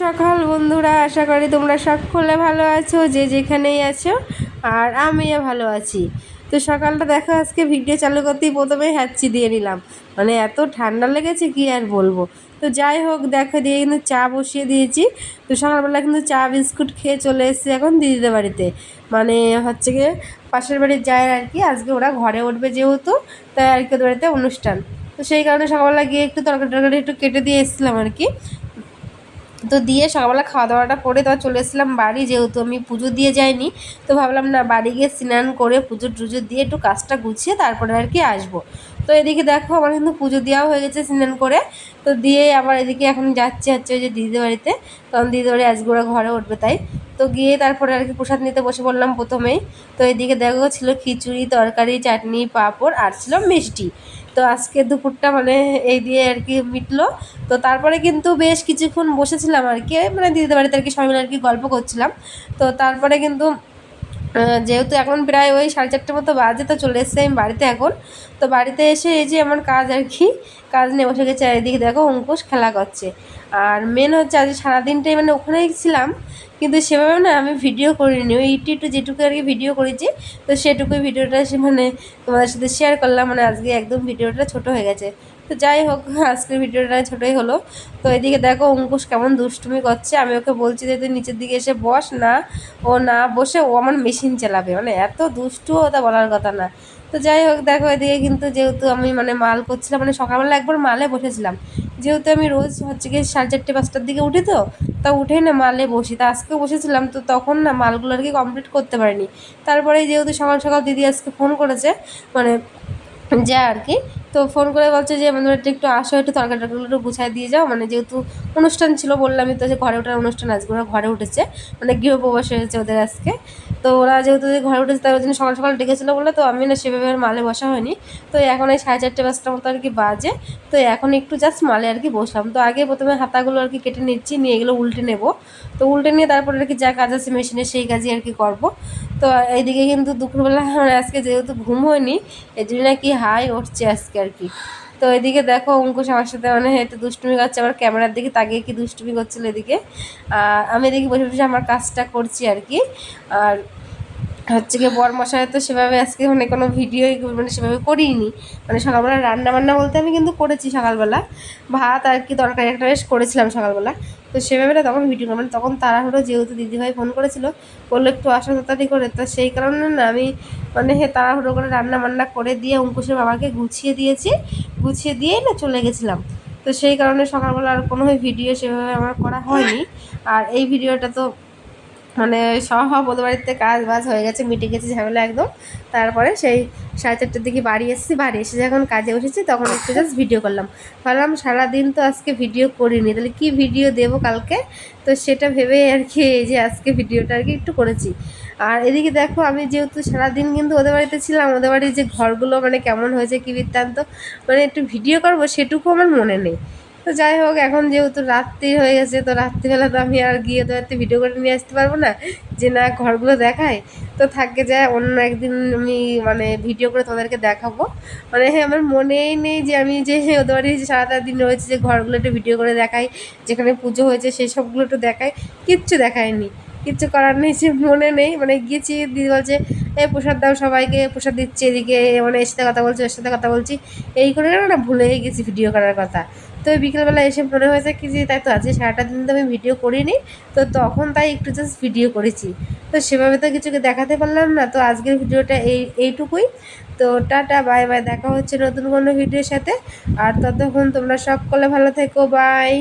সকাল বন্ধুরা, আশা করি তোমরা সকলে ভালো আছো, যে যেখানেই আছো, আর আমিও ভালো আছি। তো সকালটা দেখো, আজকে ভিডিও চালু করতেই প্রথমে হ্যাচি দিয়ে নিলাম। মানে এত ঠান্ডা লেগেছে, কি আর বলব? তো যাই হোক, দেখো, দিয়ে কিন্তু চা বসিয়ে দিয়েছি। তো সকালবেলা কিন্তু চা, বিস্কুট খেয়ে চলে এসেছি এখন দিদিদের বাড়িতে। মানে হচ্ছে গিয়ে পাশের বাড়ির যায় আর কি, আজকে ওরা ঘরে উঠবে যেহেতু, তাই আর কি ওদের বাড়িতে অনুষ্ঠান। তো সেই কারণে সকালবেলা গিয়ে একটু তরকারি টরকারি একটু কেটে দিয়ে এসেছিলাম আর কি। তো দিয়ে সকালবেলা খাওয়া দাওয়াটা করে তো চলে এসেছিলাম বাড়ি, যেহেতু আমি পুজো দিয়ে যাইনি, তো ভাবলাম না বাড়ি গিয়ে স্নান করে পুজো টুজো দিয়ে একটু কাজটা গুছিয়ে তারপরে আর কি আসব। তো এদিকে দেখো আমার কিন্তু পুজো দেওয়াও হয়ে গেছে স্নান করে। তো দিয়ে আবার এদিকে এখন যাচ্ছে হচ্ছে ওই যে দিদিদের বাড়িতে। কারণ দিদিদের বাড়ি ওরা ঘরে উঠবে তাই। তো গিয়ে তারপরে আর কি প্রসাদ নিতে বসে পড়লাম প্রথমেই। তো এদিকে দেখো ছিল খিচুড়ি, তরকারি, চাটনি, পাঁপড় আর ছিল মিষ্টি। তো আজকে দুপুরটা মানে এই দিয়ে আর কি মিটলো। তো তারপরে কিন্তু বেশ কিছুক্ষণ বসেছিলাম আর কি। মানে দিদিদের বাড়িতে আর কি সবাই মিলে আর কি গল্প করছিলাম। তো তারপরে কিন্তু যেহেতু এখন প্রায় ওই সাড়ে চারটের মতো বাজে, তো চলে এসছে আমি বাড়িতে এখন। তো বাড়িতে এসে এই যে আমার কাজ আর কি, কাজ নিয়ে বসে গেছে। চারিদিকে দেখো অঙ্কুশ খেলা করছে। আর মেন হচ্ছে আজ সারাদিনটাই মানে ওখানেই ছিলাম, কিন্তু সেভাবে না আমি ভিডিও করিনি। ওই একটু একটু যেটুকু আর কি ভিডিও করেছি, তো সেটুকুই ভিডিওটা মানে তোমাদের সাথে শেয়ার করলাম। মানে আজকে একদম ভিডিওটা ছোট হয়ে গেছে। তো যাই হোক, আজকের ভিডিওটা ছোটোই হলো। তো এদিকে দেখো অঙ্কুশ কেমন দুষ্টুমি করছে। আমি ওকে বলছি যে, তুই নিচের দিকে এসে বস না। ও না বসে ও আমার মেশিন চালাবে। মানে এত দুষ্টু ও তা বলার কথা না। তো যাই হোক, দেখো এদিকে কিন্তু যেহেতু আমি মানে মাল করছিলাম মানে সকালবেলা একবার মালে বসেছিলাম। যেহেতু আমি রোজ হচ্ছে গিয়ে সাড়ে চারটে, পাঁচটার দিকে উঠি তো, তা উঠেই না মালে বসি। তা আজকে বসেছিলাম, তো তখন না মালগুলো আর কি কমপ্লিট করতে পারিনি। তারপরে যেহেতু সকাল সকাল দিদি আজকে ফোন করেছে মানে যা আর কি। তো ফোন করে বলছে যে আমাদের একটু একটু আসো, একটু তরকারি টরকারিগুলো একটু গুছাই দিয়ে যাও। মানে যেহেতু অনুষ্ঠান ছিল বললামই তো যে ঘরে ওঠার অনুষ্ঠান আজকে, ওরা ঘরে উঠেছে। মানে গৃহপ্রবেশ হয়েছে ওদের আজকে। তো ওরা যেহেতু ঘরে উঠেছে তার জন্য সকাল সকাল ডেকেছিলো বলে, তো আমি না সেভাবে আর মালে বসা হয়নি। তো এখন এই সাড়ে চারটে পাঁচটার মতো আর কি বাজে। তো এখন একটু জাস্ট মালে আর কি বসলাম। তো আগে প্রথমে হাতাগুলো আর কি কেটে নিচ্ছি, নিয়ে এগুলো উল্টে নেব। তো উল্টে নিয়ে তারপরে আর কি যা কাজ আছে মেশিনে সেই কাজই আর কি করব। তো এইদিকে কিন্তু দুপুরবেলা মানে আজকে যেহেতু ঘুম হয়নি এই জন্য নাকি হাই উঠছে আজকে আর কি। তো এদিকে দেখো অঙ্কুশ আমার সাথে মানে একটু দুষ্টুমি করছে, আবার ক্যামেরার দিকে তাকিয়ে কি দুষ্টুমি করছিল এদিকে। আমি এদিকে বসে বসে আমার কাজটা করছি আর কি। আর হচ্ছে গিয়ে বরমশাই তো সেভাবে আজকে মানে কোনো ভিডিওই মানে সেভাবে করিনি। মানে সকালবেলা রান্না বান্না বলতে আমি কিন্তু করেছি সকালবেলা। ভাত আর কি তরকারি একটা বেশ করেছিলাম সকালবেলা। তো সে ব্যাপারে তখন ভিডিও করবেন তখন তাড়াহুড়ো যেহেতু দিদিভাই ফোন করেছিল, বলল একটু আসা তাড়াতাড়ি করে। তো সেই কারণে না আমি মানে হে তাড়াহুড়ো করে রান্না বান্না করে দিয়ে অঙ্কুশের বাবাকে গুছিয়ে দিয়েছি, গুছিয়ে দিয়েই না চলে গেছিলাম। তো সেই কারণে সকালবেলা আর কোনো ভিডিও সেভাবে আমার করা হয়নি। আর এই ভিডিওটা তো মানে সব ওদের বাড়িতে কাজ বাজ হয়ে গেছে মিটে গেছে ঝামেলা একদম। তারপরে সেই সাড়ে চারটের দিকে বাড়ি এসেছি বাড়ি এসে যখন কাজে উঠেছি তখন একটু জাস্ট ভিডিও করলাম। ভাবলাম সারাদিন তো আজকে ভিডিও করিনি তাহলে কি ভিডিও দেবো কালকে? তো সেটা ভেবে আর কি এই যে আজকে ভিডিওটা আর কি একটু করেছি। আর এদিকে দেখো আমি যেহেতু সারাদিন কিন্তু ওদের বাড়িতে ছিলাম ওদের বাড়ির যে ঘরগুলো মানে কেমন হয়েছে কী বৃত্তান্ত মানে একটু ভিডিও করব সেটুকু আমার মনে নেই। তো যাই হোক, এখন যেহেতু রাত্রি হয়ে গেছে, তো রাত্রিবেলা তো আমি আর গিয়ে তো একটা ভিডিও করে নিয়ে আসতে পারব না, যে না ঘরগুলো দেখায়। তো থাকে যায়, অন্য একদিন আমি মানে ভিডিও করে তোমাদেরকে দেখাবো। মানে হ্যাঁ আমার মনেই নেই যে আমি যে ওদের বাড়ি সারাটা দিন রয়েছে যে ঘরগুলো একটু ভিডিও করে দেখাই, যেখানে পুজো হয়েছে সেই সবগুলো একটু দেখাই। কিচ্ছু দেখায়নি, কিচ্ছু করার নেই, যে মনে নেই। মানে গিয়েছি, দিদি বলছে, এই প্রসাদ দাও সবাইকে, প্রসাদ দিচ্ছে এদিকে মানে এর সাথে কথা বলছি, ওর সাথে কথা বলছি। এই করে না ভুলেই গেছি ভিডিও করার কথা। তো বিকেলবেলা এসে মনে হয়েছে কি যে তাই তো আজকে সারাটা দিন তো আমি ভিডিও করিনি, তো তখন তাই একটু জাস্ট ভিডিও করেছি। তো সেভাবে তো কিছুকে দেখাতে পারলাম না, তো আজকের ভিডিওটা এই, এইটুকুই। তো টাটা বাই বাই দেখা হচ্ছে নতুন কোনো ভিডিওর সাথে। আর ততক্ষণ তোমরা সকলে ভালো থেকো বাই